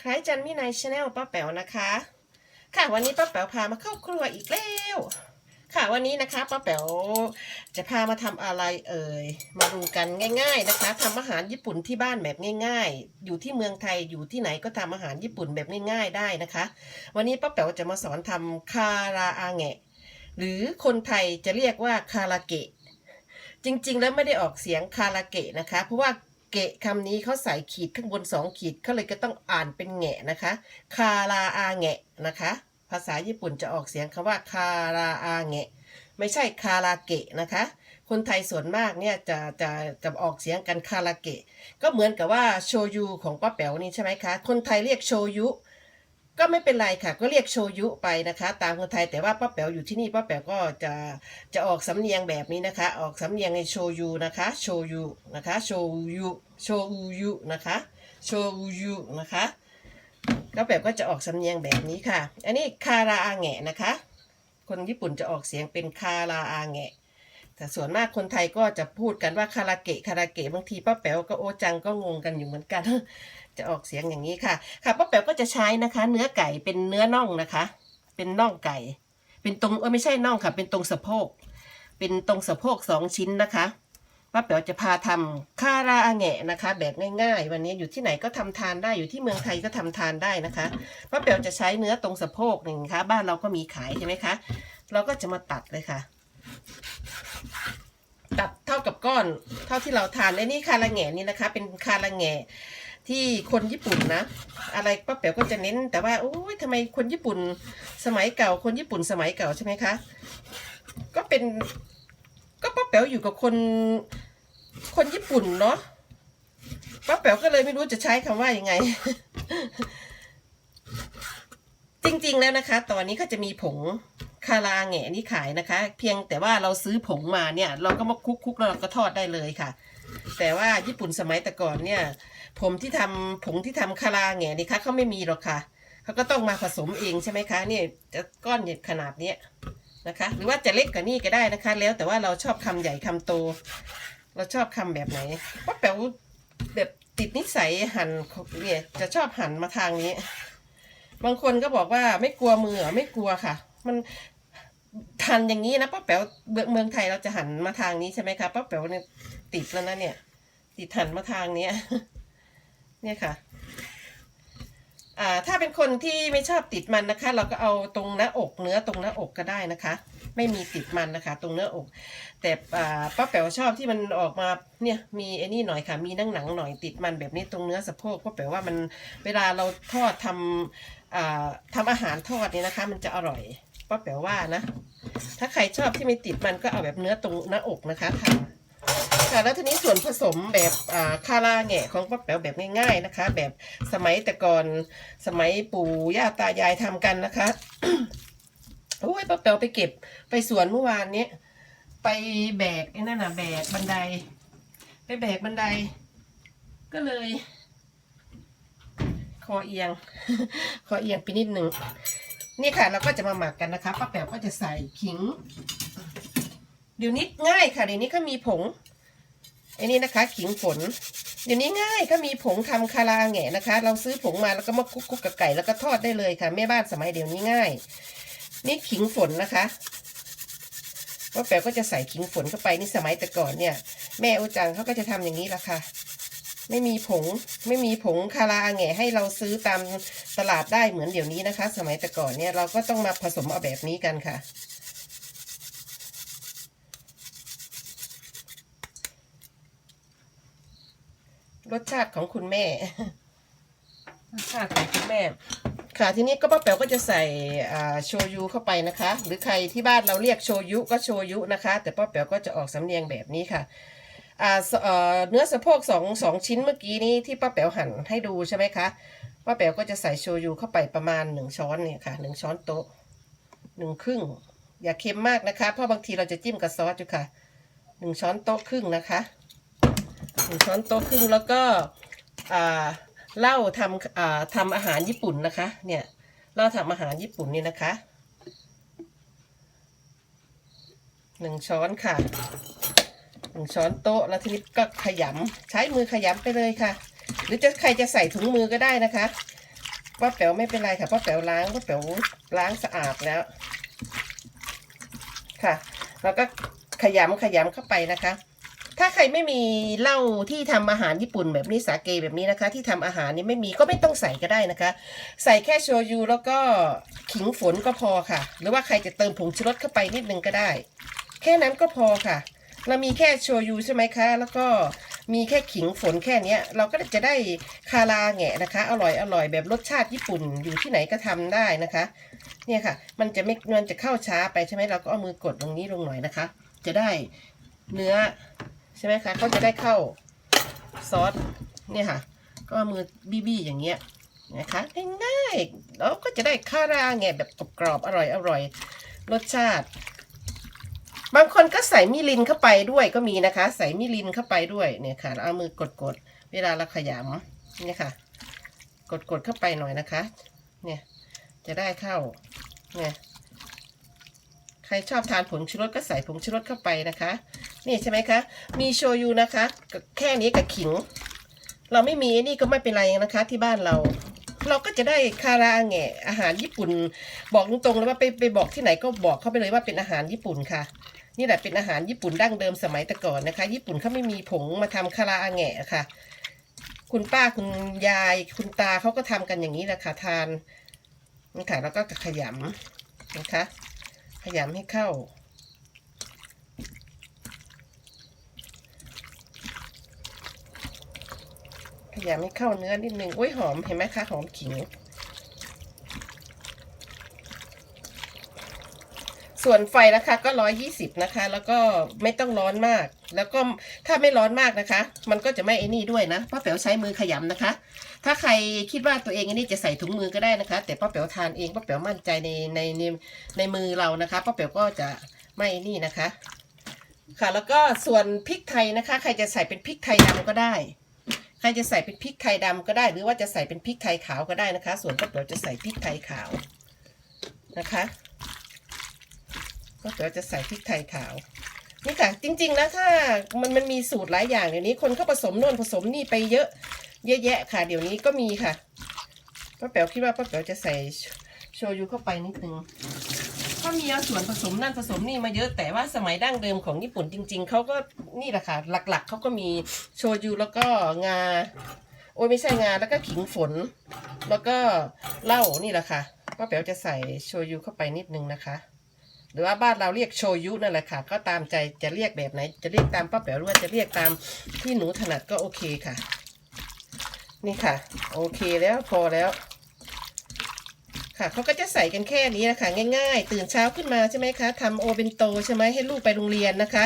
คล้ายจันมินายชาแนลป้าแป๋วนะคะ ค่ะวันนี้ป้าแป๋วพามาเข้าครัวอีกแล้ว ค่ะวันนี้นะคะป้าแป๋วจะพามาทำอะไรเอ่ย มาดูกันง่าย ๆนะคะทำอาหารญี่ปุ่นที่บ้านแบบง่าย ๆ อยู่ที่เมืองไทยอยู่ที่ไหนก็ทำอาหารญี่ปุ่นแบบง่าย ๆ ได้นะคะ วันนี้ป้าแป๋วจะมาสอนทำคาราอาเงะ หรือคนไทยจะเรียกว่าคาราเกะจริงๆ แล้วไม่ได้ออกเสียงคาราเกะนะคะ เพราะว่า เกะคำนี้เขาใส่ขีดข้างบนสองขีดเขาเลยก็ต้องอ่านเป็นแงะนะคะ คาราอาแงะนะคะ ภาษาญี่ปุ่นจะออกเสียงคำว่าคาราอาแงะ ไม่ใช่คาราเกะนะคะ คนไทยส่วนมากเนี่ยจะจะจะออกเสียงกันคาราเกะ ก็เหมือนกับว่าโชยุของป้าแป๋วนี่ใช่ไหมคะ คนไทยเรียกโชยุ ก็ไม่เป็นไรค่ะ ก็เรียกโชยุไปนะคะ ตามคนไทยแต่ว่าป้าแป๋วอยู่ที่นี่ป้าแป๋วก็จะจะออกสำเนียงแบบนี้นะคะ ออกสำเนียงในโชยุนะคะโชยุนะคะโชยุโชยุนะคะโชยุนะคะก็แบบก็จะออกสำเนียงแบบนี้ค่ะ อันนี้คาราอาแงะนะคะ คนญี่ปุ่นจะออกเสียงเป็นคาราอาแงะ แต่ส่วนมากคนไทยก็จะพูดกันว่าคาราเกะคาราเกะบางทีป้าแป๋วก็โอจังก็งงกันอยู่เหมือนกัน จะออกเสียงอย่างนี้ค่ะ ค่ะป้าแป๋วก็จะใช้นะคะ เนื้อไก่เป็นเนื้อน่องนะคะ เป็นน่องไก่ เป็นตรงเออไม่ใช่น่องค่ะ เป็นตรงสะโพก เป็นตรงสะโพกสองชิ้นนะคะป้าแป๋วจะพาทำคาราอาแงะนะคะ แบบง่ายๆ วันนี้อยู่ที่ไหนก็ทำทานได้อยู่ที่เมืองไทยก็ทำทานได้นะคะป้าแป๋วจะใช้เนื้อตรงสะโพกหนึ่งค่ะบ้านเราก็มีขายใช่ไหมคะ เราก็จะมาตัดเลยค่ะ ตัดเท่ากับก้อนเท่าที่เราทานและนี่คาราแงะนี่นะคะ เป็นคาราแงะที่คนญี่ปุ่นนะ อะไรป้าแป๋วก็จะเน้น แต่ว่าโอ้ยทำไมคนญี่ปุ่นสมัยเก่า คนญี่ปุ่นสมัยเก่าใช่ไหมคะ ก็เป็น ก็ป้าแป๋วอยู่กับคน คนญี่ปุ่นเนาะป้าแป๋วก็เลยไม่รู้จะใช้คำว่ายังไง จริงๆแล้วนะคะ ตอนนี้ก็จะมีผง คาราแงะนี่ขายนะคะ เพียงแต่ว่าเราซื้อผงมาเนี่ยเราก็มาคลุกๆแล้วเราก็ทอดได้เลยค่ะ แต่ว่าญี่ปุ่นสมัยแต่ก่อนเนี่ยผมที่ทำผงที่ทำคาราแงะนี่คะเขาไม่มีหรอกค่ะเขาก็ต้องมาผสมเองใช่ไหมคะเนี่ยจะก้อนใหญ่ขนาดเนี้ยนะคะ หรือว่าจะเล็กกว่านี้ก็ได้นะคะ แล้วแต่ว่าเราชอบคำใหญ่คำโต เราชอบคำแบบไหนป้าแป๋วแบบติดนิสัยหั่นเนี่ยจะชอบหั่นมาทางนี้ บางคนก็บอกว่าไม่กลัวมือไม่กลัวค่ะ มันทันอย่างนี้นะป้าแป๋วเมืองเมืองไทยเราจะหันมาทางนี้ใช่ไหมคะป้าแป๋วเนี่ยติดแล้วนะเนี่ย ติดหันมาทางเนี้ยเนี่ยค่ะ อ่า ถ้าเป็นคนที่ไม่ชอบติดมันนะคะ เราก็เอาตรงหน้าอกเนื้อตรงหน้าอกก็ได้นะคะ ไม่มีติดมันนะคะ ตรงเนื้ออก แต่ป้าแป๋วชอบที่มันออกมาเนี่ยมีไอ้นี่หน่อยค่ะ มีหนังหนังหน่อยติดมันแบบนี้ตรงเนื้อสะโพกป้าแป๋วว่ามันเวลาเราทอดทำอ่าทำอาหารทอดเนี่ยนะคะ มันจะอร่อย ป้าแป๋วว่านะ ถ้าใครชอบที่ไม่ติดมันก็เอาแบบเนื้อตรงหน้าอกนะคะทำค่ะแล้วทีนี้ส่วนผสมแบบอ่าคาราแงะของป้าแป๋วแบบง่าย ๆนะคะ แบบสมัยแต่ก่อนสมัยปู่ย่าตายายทำกันนะคะโอ้ยป้าแป๋วไปเก็บไปสวนเมื่อวานนี้ไปแบกไอ้นั่นน่ะแบกบันได ไปแบกบันได ก็เลย คอเอียง คอเอียงไปนิดหนึ่ง นี่ค่ะเราก็จะมาหมักกันนะคะป้าแป๋วก็จะใส่ขิง เดี๋ยวนี้ง่ายค่ะเดี๋ยวนี้ก็มีผงไอ้นี่นะคะ ขิงฝน เดี๋ยวนี้ง่ายก็มีผงทำคาราแงะนะคะ เราซื้อผงมาแล้วก็มาคลุกๆกับไก่แล้วก็ทอดได้เลยค่ะแม่บ้านสมัยเดี๋ยวนี้ง่าย นี่ขิงฝนนะคะว่าแป๋วก็จะใส่ขิงฝนเข้าไปนี่สมัยแต่ก่อนเนี่ย แม่โอจังเขาก็จะทำอย่างนี้ละค่ะ ไม่มีผงไม่มีผงคาราแงะให้เราซื้อตามตลาดได้เหมือนเดี๋ยวนี้นะคะ สมัยแต่ก่อนเนี่ยเราก็ต้องมาผสมเอาแบบนี้กันค่ะ รสชาติของคุณแม่รสชาติของคุณแม่ค่ะทีนี้ก็ป้าแป๋วก็จะใส่อ่าโชยุเข้าไปนะคะ หรือใครที่บ้านเราเรียกโชยุก็โชยุนะคะ แต่ป้าแป๋วก็จะออกสำเนียงแบบนี้ค่ะ อ่าเนื้อสะโพกสองสองชิ้นเมื่อกี้นี้ที่ป้าแป๋วหั่นให้ดูใช่ไหมคะป้าแป๋วก็จะใส่โชยุเข้าไปประมาณหนึ่งช้อนเนี่ยค่ะหนึ่งช้อนโต๊ะหนึ่งครึ่ง อย่าเค็มมากนะคะ เพราะบางทีเราจะจิ้มกับซอสอยู่ค่ะหนึ่งช้อนโต๊ะครึ่งนะคะหนึ่งช้อนโต๊ะครึ่งแล้วก็เหล้าทำาทำอาหารญี่ปุ่นนะคะ เนี่ยเหล้าทำอาหารญี่ปุ่นนี่นะคะหนึ่งช้อนค่ะ ช้อนโต๊ะแล้วทีนี้ก็ขยำใช้มือขยำไปเลยค่ะ หรือจะใครจะใส่ถุงมือก็ได้นะคะป้าแป๋วไม่เป็นไรค่ะป้าแป๋วล้างป้าแป๋วล้างสะอาดแล้ว ค่ะ แล้วก็ขยำขยำเข้าไปนะคะ ถ้าใครไม่มีเหล้าที่ทำอาหารญี่ปุ่นแบบนี้สาเกแบบนี้นะคะ ที่ทำอาหารนี่ไม่มีก็ไม่ต้องใส่ก็ได้นะคะ ใส่แค่โชยุแล้วก็ขิงฝนก็พอค่ะ หรือว่าใครจะเติมผงชูรสเข้าไปนิดนึงก็ได้ แค่นั้นก็พอค่ะ เรามีแค่โชยุใช่ไหมคะ แล้วก็มีแค่ขิงฝนแค่เนี้ยเราก็จะได้คาราแงะนะคะ อร่อยอร่อยแบบรสชาติญี่ปุ่นอยู่ที่ไหนก็ทำได้นะคะ เนี่ยค่ะ มันจะไม่มันจะเข้าช้าไปใช่ไหมเราก็เอามือกดตรงนี้ลงหน่อยนะคะ จะได้เนื้อใช่ไหมคะก็จะได้เข้าซอสเนี่ยค่ะ ก็มือบี้ๆอย่างเงี้ยนะคะง่ายๆแล้วก็จะได้คาราแงะแบบกรอบๆอร่อยอร่อยรสชาติ บางคนก็ใส่มิลินเข้าไปด้วยก็มีนะคะ ใส่มิลินเข้าไปด้วยเนี่ยค่ะเอามือกดๆเวลาเราขยำเนี่ยค่ะ กดๆเข้าไปหน่อยนะคะ เนี่ยจะได้เข้าเนี่ยใครชอบทานผงชูรสก็ใส่ผงชูรสเข้าไปนะคะ นี่ใช่ไหมคะ มีโชยุนะคะกแค่นี้กับขิง เราไม่มีนี่ก็ไม่เป็นไรนะคะ ที่บ้านเราเราก็จะได้คาราแงะอาหารญี่ปุ่น บอกตรงๆเลยว่าไปไปบอกที่ไหนก็บอกเขาไปเลยว่าเป็นอาหารญี่ปุ่นค่ะ นี่แหละเป็นอาหารญี่ปุ่นดั้งเดิมสมัยแต่ก่อนนะคะ ญี่ปุ่นเขาไม่มีผงมาทำคาราแงะค่ะ คุณป้าคุณยายคุณตาเขาก็ทำกันอย่างนี้แหละค่ะทานนี่ค่ะแล้วก็ขยำนะคะ ขยำให้เข้า ขยำให้เข้าเนื้อนิดนึงอุ้ยหอมเห็นไหมคะหอมขิง ส่วนไฟนะคะก็ร้อยยี่สิบนะคะ แล้วก็ไม่ต้องร้อนมาก แล้วก็ถ้าไม่ร้อนมากนะคะ มันก็จะไม่ไอ้นี่ด้วยนะป้าแป๋วใช้มือขยำนะคะ ถ้าใครคิดว่าตัวเองอันนี้จะใส่ถุงมือก็ได้นะคะ แต่ป้าแป๋วทานเองป้าแป๋วมั่นใจในในในในมือเรานะคะป้าแป๋วก็จะไม่นี่นะคะ ค่ะแล้วก็ส่วนพริกไทยนะคะ ใครจะใส่เป็นพริกไทยดำก็ได้ ใครจะใส่เป็นพริกไทยดำก็ได้ หรือว่าจะใส่เป็นพริกไทยขาวก็ได้นะคะ ส่วนป้าแป๋วจะใส่พริกไทยขาวนะคะ ป้าแป๋วจะใส่พริกไทยขาวนี่ค่ะจริง ๆ แล้วถ้ามันมันมีสูตรหลายอย่างเดี๋ยวนี้คนเขาผสมโน่นผสมนี่ไปเยอะ เยอะแยะค่ะ เดี๋ยวนี้ก็มีค่ะป้าแป๋วคิดว่าป้าแป๋วจะใส่โชยุเข้าไปนิดนึงก็มีเอาส่วนผสมนั่นผสมนี่มาเยอะแต่ว่าสมัยดั้งเดิมของญี่ปุ่นจริง ๆเขาก็นี่แหละค่ะ หลักๆเขาก็มีโชยุแล้วก็งา โอ้ยไม่ใช่งาแล้วก็ขิงฝน แล้วก็เหล้านี่แหละค่ะป้าแป๋วจะใส่โชยุเข้าไปนิดนึงนะคะ หรือว่าบ้านเราเรียกโชยุนั่นแหละค่ะ ก็ตามใจจะเรียกแบบไหน จะเรียกตามป้าแป๋วหรือว่าจะเรียกตามที่หนูถนัดก็โอเคค่ะ นี่ค่ะ โอเคแล้วพอแล้ว ค่ะเขาก็จะใส่กันแค่นี้นะคะง่าย ๆ ตื่นเช้าขึ้นมาใช่ไหมคะทำโอเบนโตใช่ไหมให้ลูกไปโรงเรียนนะคะ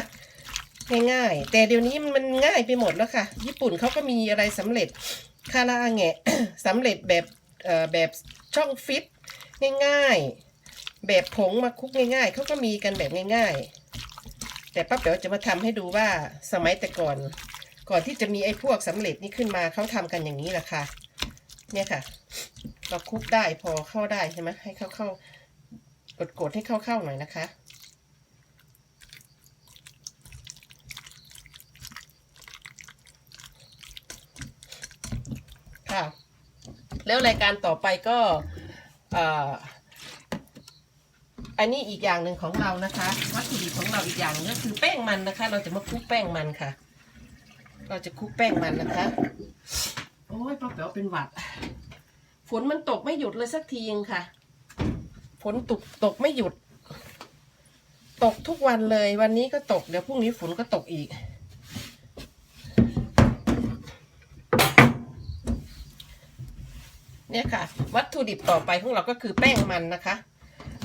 ง่ายๆ แต่เดี๋ยวนี้มันง่ายไปหมดแล้วค่ะ ญี่ปุ่นเขาก็มีอะไรสำเร็จคาราแงะสำเร็จแบบแบบช่องฟิตง่ายๆ แบบผงมาคุกง่าย ๆ เขาก็มีกันแบบง่าย ๆ แต่ป้าแป๋วจะมาทำให้ดูว่าสมัยแต่ก่อน ก่อนที่จะมีไอ้พวกสำเร็จนี่ขึ้นมาเขาทำกันอย่างนี้แหละค่ะ เนี่ยค่ะ เราคุกได้พอเข้าได้ใช่ไหมให้เข้าเข้ากดกดๆให้เข้าเข้าหน่อยนะคะ ค่ะ แล้วรายการต่อไปก็อ่อ อันนี้อีกอย่างหนึ่งของเรานะคะ วัตถุดิบของเราอีกอย่างนึงก็คือแป้งมันนะคะ เราจะมาคลุกแป้งมันค่ะ เราจะคลุกแป้งมันนะคะ โอ้ยป้าแป๋วเป็นหวัด ฝนมันตกไม่หยุดเลยสักทีงค่ะ ฝนตกตกไม่หยุด ตกทุกวันเลย วันนี้ก็ตก เดี๋ยวพรุ่งนี้ฝนก็ตกอีก เนี่ยค่ะ วัตถุดิบต่อไปของเราก็คือแป้งมันนะคะ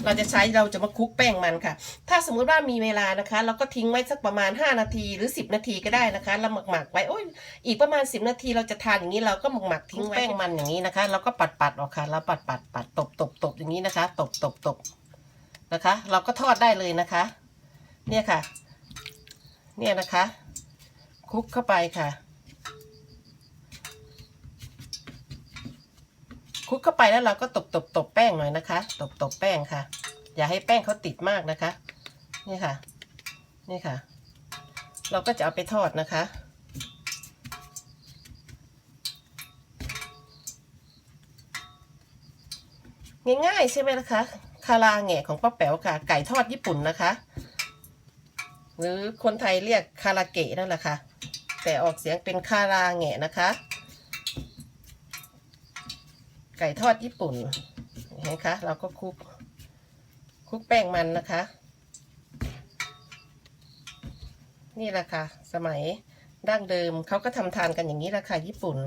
เราจะใช้เราจะมาคลุกแป้งมันค่ะ ถ้าสมมุติว่ามีเวลานะคะ เราก็ทิ้งไว้สักประมาณ 5 นาทีหรือ 10 นาทีก็ได้นะคะแล้วหมักหมักไว้โอ้ยอีกประมาณ 10 นาทีเราจะทานอย่างนี้เราก็หมักหมักทิ้งไว้แป้งมันอย่างนี้นะคะเราก็ปัดปัดออกค่ะแล้วปัดปัดปัดตบตบตบอย่างนี้นะคะ ตบตบตบนะคะ เราก็ทอดได้เลยนะคะ เนี่ยค่ะ เนี่ยนะคะคลุกเข้าไปค่ะ คลุกเข้าไปแล้วเราก็ตบตบตบแป้งหน่อยนะคะ ตบตบแป้งค่ะ อย่าให้แป้งเขาติดมากนะคะ นี่ค่ะ นี่ค่ะ เราก็จะเอาไปทอดนะคะ ง่ายๆใช่ไหมล่ะคะคาราแงะของป้าแป๋วค่ะ ไก่ทอดญี่ปุ่นนะคะ หรือคนไทยเรียกคาราเกะนั่นแหละค่ะ แต่ออกเสียงเป็นคาราแงะนะคะ ไก่ทอดญี่ปุ่นเห็นไหมคะเราก็คลุกคลุกแป้งมันนะคะ นี่แหละค่ะ สมัยดั้งเดิมเขาก็ทำทานกันอย่างนี้แหละค่ะญี่ปุ่น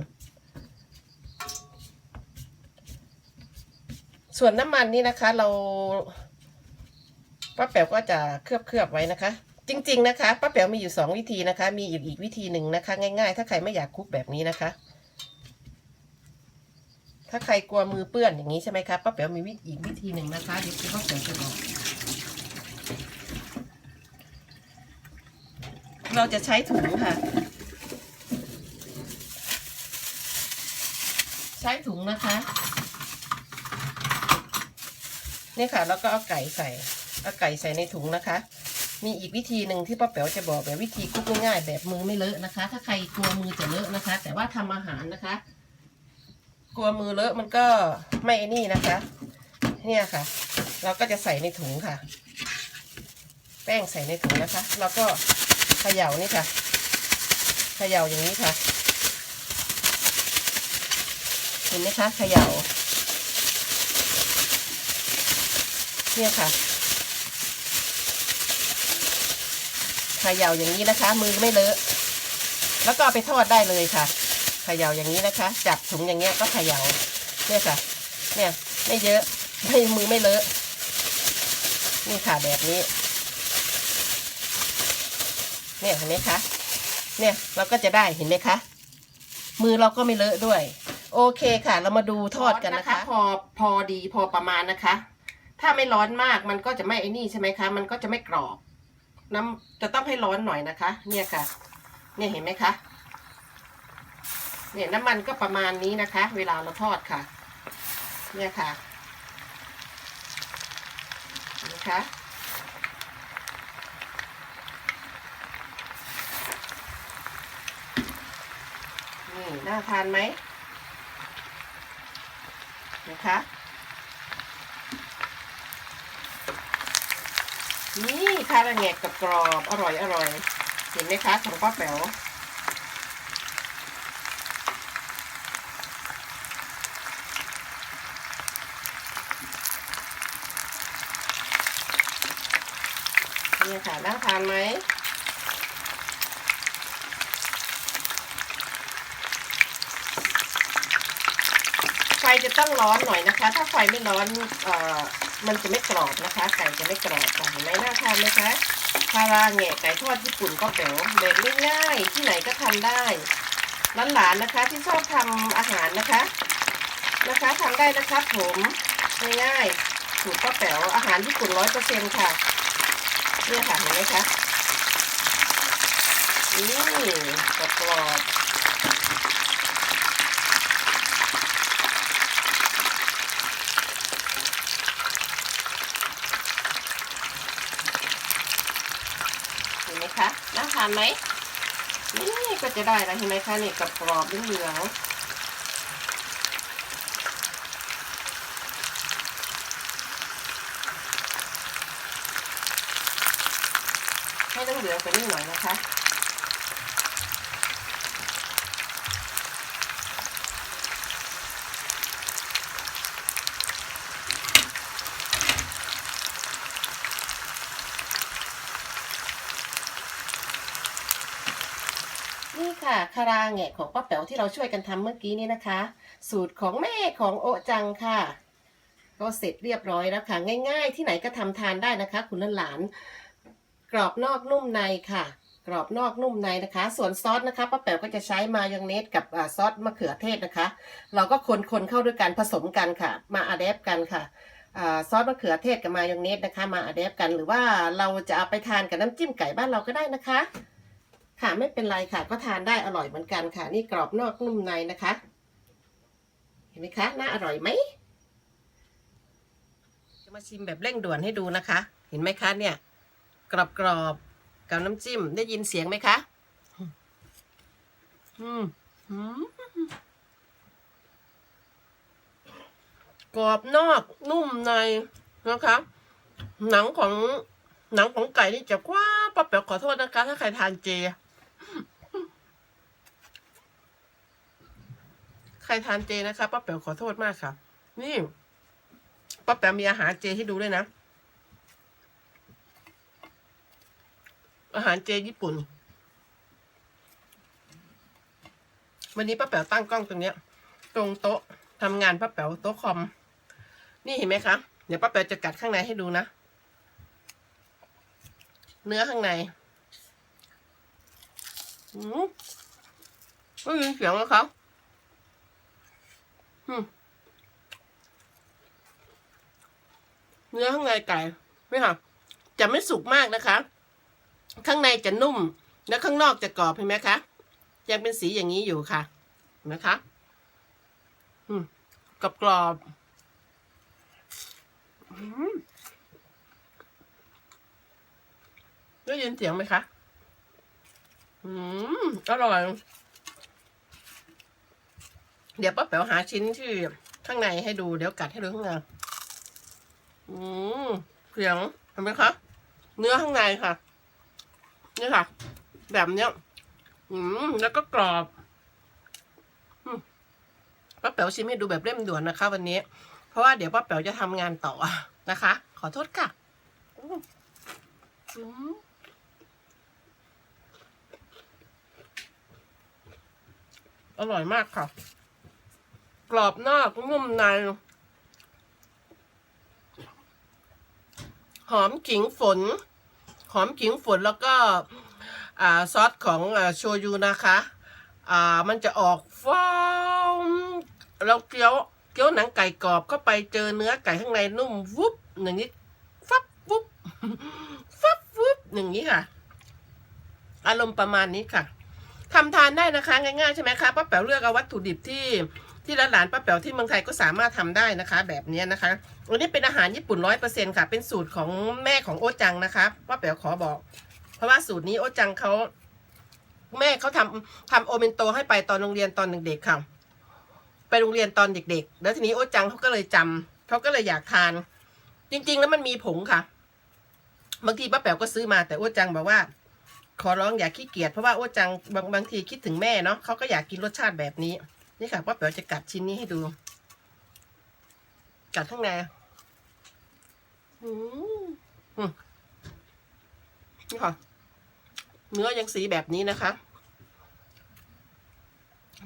ส่วนน้ำมันนี่นะคะ เราป้าแป๋วก็จะเคลือบเคลือบไว้นะคะ จริง ๆ นะคะป้าแป๋วมีอยู่สองวิธีนะคะ มีอีกอีกวิธีหนึ่งนะคะ ง่าย ๆ ถ้าใครไม่อยากคลุกแบบนี้นะคะ ถ้าใครกลัวมือเปื้อนอย่างนี้ใช่ไหมคะป้าแป๋วมีวิธีอีกวิธีหนึ่งนะคะเดี๋ยวคุณป้าแป๋วจะบอกเราจะใช้ถุงค่ะ ใช้ถุงนะคะนี่ค่ะ แล้วก็เอาไก่ใส่เอาไก่ใส่ในถุงนะคะ มีอีกวิธีหนึ่งที่ป้าแป๋วจะบอกแบบวิธีคุกง่ายๆแบบมือไม่เลอะนะคะ ถ้าใครกลัวมือจะเลอะนะคะ แต่ว่าทำอาหารนะคะ กลัวมือเลอะมันก็ไม่ไอ้นี่นะคะ เนี่ยค่ะ เราก็จะใส่ในถุงค่ะ แป้งใส่ในถุงนะคะ แล้วก็เขย่านี่ค่ะเขย่าอย่างนี้ค่ะ เห็นไหมคะเขย่าเนี่ยค่ะเขย่าอย่างนี้นะคะ มือไม่เลอะ แล้วก็เอาไปทอดได้เลยค่ะ เขย่าอย่างนี้นะคะ จับถุงอย่างเงี้ยก็เขย่าเนี่ยค่ะ เนี่ยไม่เยอะไม่มือไม่เลอะนี่ค่ะแบบนี้ เนี่ยเห็นไหมคะ เนี่ยเราก็จะได้เห็นไหมคะ มือเราก็ไม่เลอะด้วย โอเคค่ะ เรามาดูทอดกันนะคะ พอพอดีพอประมาณนะคะ ถ้าไม่ร้อนมากมันก็จะไม่ไอ้นี่ใช่ไหมคะ มันก็จะไม่กรอบ น้ำจะต้องให้ร้อนหน่อยนะคะ เนี่ยค่ะ เนี่ยเห็นไหมคะ เนี่ยน้ำมันก็ประมาณนี้นะคะ เวลาเราทอดค่ะ เนี่ยค่ะนะคะนี่น่าทานไหมนะคะนี่คาราแงกกับกรอบอร่อยอร่อยเห็นไหมคะของป้าแป๋ว นี่ค่ะน่าทานไหมไฟจะต้องร้อนหน่อยนะคะ ถ้าไฟไม่ร้อนเอ่อมันจะไม่กรอบนะคะไก่จะไม่กรอบค่ะเห็นไหมน่าทานไหมคะคาราแงะไก่ทอดญี่ปุ่นก็แป๋วแบบง่ายๆที่ไหนก็ทำได้หลานๆนะคะ ที่ชอบทำอาหารนะคะนะคะทำได้นะคะผมง่ายๆสูตรก็แป๋วอาหารญี่ปุ่นร้อยเปอร์เซ็นต์ค่ะ เนี่ยค่ะเห็นไหมคะนี่กรอบๆเห็นไหมคะน่าทานไหมนี่ก็จะได้แล้วเห็นไหมคะนี่กับกรอบเหลืองๆ ให้น้ำเหลืองไปนิดหน่อยนะคะนี่ค่ะคาราแงะของป้าแป๋วที่เราช่วยกันทำเมื่อกี้นี้นะคะ สูตรของแม่ของโอจังค่ะ ก็เสร็จเรียบร้อยแล้วค่ะ ง่าย ๆ ที่ไหนก็ทำทานได้นะคะ คุณหลาน กรอบนอกนุ่มในค่ะ กรอบนอกนุ่มในนะคะ ส่วนซอสนะคะป้าแป๋วก็จะใช้มายองเนสกับซอสมะเขือเทศนะคะ เราก็คนๆเข้าด้วยกันผสมกันค่ะ มาอะแดปกันค่ะซอสมะเขือเทศกับมายองเนสนะคะ มาอะแดปกันหรือว่าเราจะเอาไปทานกับน้ำจิ้มไก่บ้านเราก็ได้นะคะ ค่ะไม่เป็นไรค่ะ ก็ทานได้อร่อยเหมือนกันค่ะ นี่กรอบนอกนุ่มในนะคะ เห็นไหมคะน่าอร่อยไหมจะมาชิมแบบเร่งด่วนให้ดูนะคะ เห็นไหมคะเนี่ย กรอบกรอบๆกับน้ำจิ้มได้ยินเสียงไหมคะอืมอืมกรอบนอกนุ่มในนะคะ หนังของหนังของไก่นี่จะกว้าป้าแป๋วขอโทษนะคะ ถ้าใครทานเจ ใครทานเจนะคะป้าแป๋วขอโทษมากค่ะ นี่ป้าแป๋วมีอาหารเจให้ดูด้วยนะ อาหารเจญี่ปุ่น วันนี้ป้าแป๋วตั้งกล้องตรงเนี้ย ตรงโต๊ะทำงานป้าแป๋วโต๊ะคอม นี่เห็นไหมคะ เดี๋ยวป้าแป๋วจะกัดข้างในให้ดูนะ เนื้อข้างในอืมไม่ยินเสียงแล้วครับเนื้อข้างในไก่ ไม่ค่ะ จะไม่สุกมากนะคะ ข้างในจะนุ่ม แล้วข้างนอกจะกรอบเห็นไหมคะ ยังเป็นสีอย่างนี้อยู่ค่ะนไหมคะอืมกรอบกรอบๆอืมได้ยินเสียงไหมคะ อืม อร่อย เดี๋ยวป้าแป๋วหาชิ้นที่ข้างในให้ดู เดี๋ยวกัดให้ดูข้างใน อืม เสียงเห็นไหมคะ เนื้อข้างในค่ะ นี่ค่ะ แบบเนี้ย อืมแล้วก็กรอบป้าแป๋วชิมให้ดูแบบเร่มด่วนนะคะ วันนี้ เพราะว่าเดี๋ยวป้าแป๋วจะทำงานต่อนะคะ ขอโทษค่ะอืมอร่อยมากค่ะ กรอบนอกนุ่มใน หอมขิงฝน หอมขิงฝนแล้วก็ซอสของโชยุนะคะมันจะออกฟ้าวเราเคี้ยวเคี้ยวหนังไก่กรอบเข้าไปเจอเนื้อไก่ข้างในนุ่มวุบอย่างนี้ฟับวุบฟับวุบอย่างนี้ค่ะ อารมณ์ประมาณนี้ค่ะทำทานได้นะคะง่ายๆใช่ไหมคะป้าแป๋วเลือกเอาวัตถุดิบที่ที่ร้านหลานป้าแป๋วที่เมืองไทยก็สามารถทำได้นะคะ แบบนี้นะคะ อันนี้เป็นอาหารญี่ปุ่นร้อยเปอร์เซ็นค่ะ เป็นสูตรของแม่ของโอจังนะคะป้าแป๋วขอบอก เพราะว่าสูตรนี้โอจังเขาแม่เขาทำทำโอเมนโตให้ไปตอนโรงเรียนตอนเด็กๆค่ะ ไปโรงเรียนตอนเด็ก ๆ แล้วทีนี้โอจังเขาก็เลยจำเขาก็เลยอยากทาน จริง ๆ แล้วมันมีผงค่ะ บางทีป้าแป๋วก็ซื้อมาแต่โอจังบอกว่า ขอร้องอย่าขี้เกียจเพราะว่าโอจังบางบางทีคิดถึงแม่เนาะเขาก็อยากกินรสชาติแบบนี้นี่ค่ะป้าแป๋วจะกัดชิ้นนี้ให้ดูกัดข้างใน นี่ค่ะ เนื้อยังสีแบบนี้นะคะ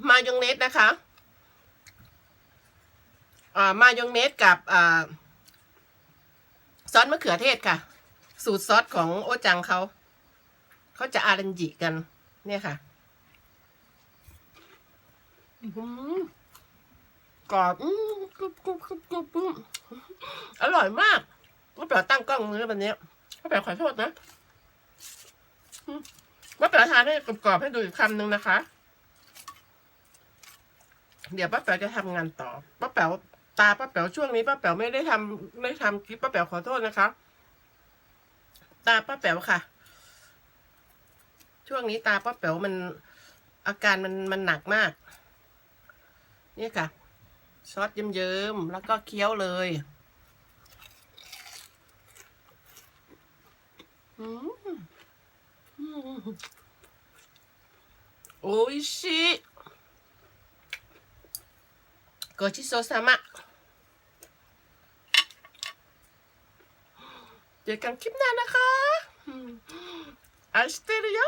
มายองเนสนะคะ อ่ามายองเนสกับอ่าซอสมะเขือเทศค่ะ สูตรซอสของโอจังเขาเขาจะอารันจิกัน เนี่ยค่ะกรอบกรุบกรุบกรุบกรุบอร่อยมาก ก็แปลตั้งกล้องมือวันนี้ก็แปลขอโทษนะอืมป้าแป๋ทานให้กรอบๆให้ดูอีกคำหนึ่งนะคะ เดี๋ยวป้าแป๋วจะทำงานต่อป้าแป๋วตาป้าแป๋วช่วงนี้ป้าแป๋วไม่ได้ทำไม่ได้ทำคลิปป้าแป๋วขอโทษนะคะ ตาป้าแป๋วค่ะ ช่วงนี้ตาป้าแป๋วมันอาการมันมันหนักมาก นี่ค่ะ ซอสเยิ้มๆแล้วก็เคี้ยวเลย อืมอืมโอ้ยชิごちそうさまเจอกันคลิปหน้านะคะอืม愛してるよ